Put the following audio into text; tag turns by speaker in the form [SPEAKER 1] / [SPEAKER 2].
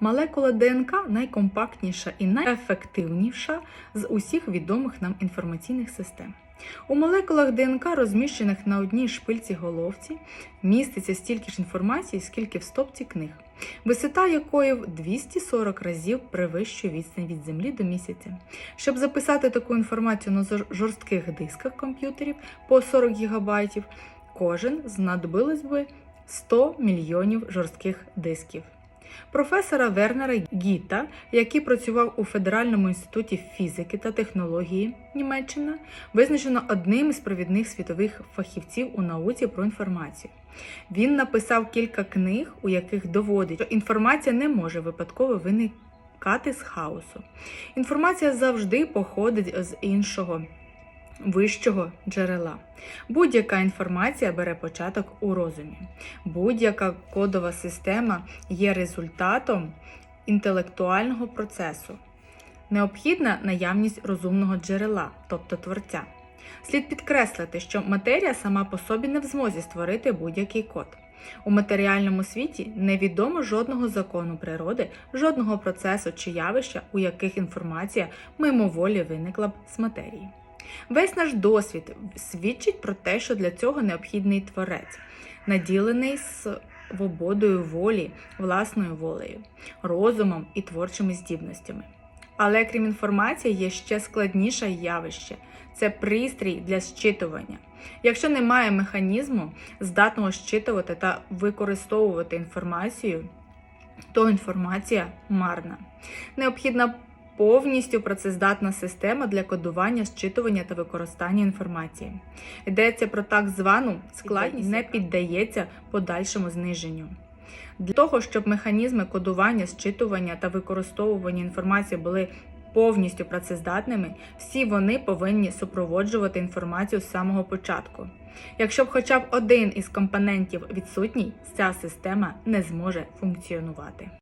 [SPEAKER 1] Молекула ДНК найкомпактніша і найефективніша з усіх відомих нам інформаційних систем. У молекулах ДНК, розміщених на одній шпильці головці, міститься стільки ж інформації, скільки в стопці книг, висота якої в 240 разів перевищує відстань від Землі до місяця. Щоб записати таку інформацію на жорстких дисках комп'ютерів по 40 ГБ, кожен знадобилось би 100 мільйонів жорстких дисків. Професора Вернера Гіта, який працював у Федеральному інституті фізики та технології Німеччина, визначено одним із провідних світових фахівців у науці про інформацію. Він написав кілька книг, у яких доводить, що інформація не може випадково виникати з хаосу. Інформація завжди походить з іншого вищого джерела. Будь-яка інформація бере початок у розумі. Будь-яка кодова система є результатом інтелектуального процесу. Необхідна наявність розумного джерела, тобто творця. Слід підкреслити, що матерія сама по собі не в змозі створити будь-який код. У матеріальному світі невідомо жодного закону природи, жодного процесу чи явища, у яких інформація мимоволі виникла б з матерії. Весь наш досвід свідчить про те, що для цього необхідний творець, наділений свободою волі, власною волею, розумом і творчими здібностями. Але крім інформації, є ще складніше явище це пристрій для зчитування. Якщо немає механізму, здатного зчитувати та використовувати інформацію, то інформація марна. Необхідна повністю працездатна система для кодування, зчитування та використання інформації. Йдеться про так звану складність, не піддається подальшому зниженню. Для того, щоб механізми кодування, зчитування та використовування інформації були повністю працездатними, всі вони повинні супроводжувати інформацію з самого початку. Якщо б хоча б один із компонентів відсутній, ця система не зможе функціонувати.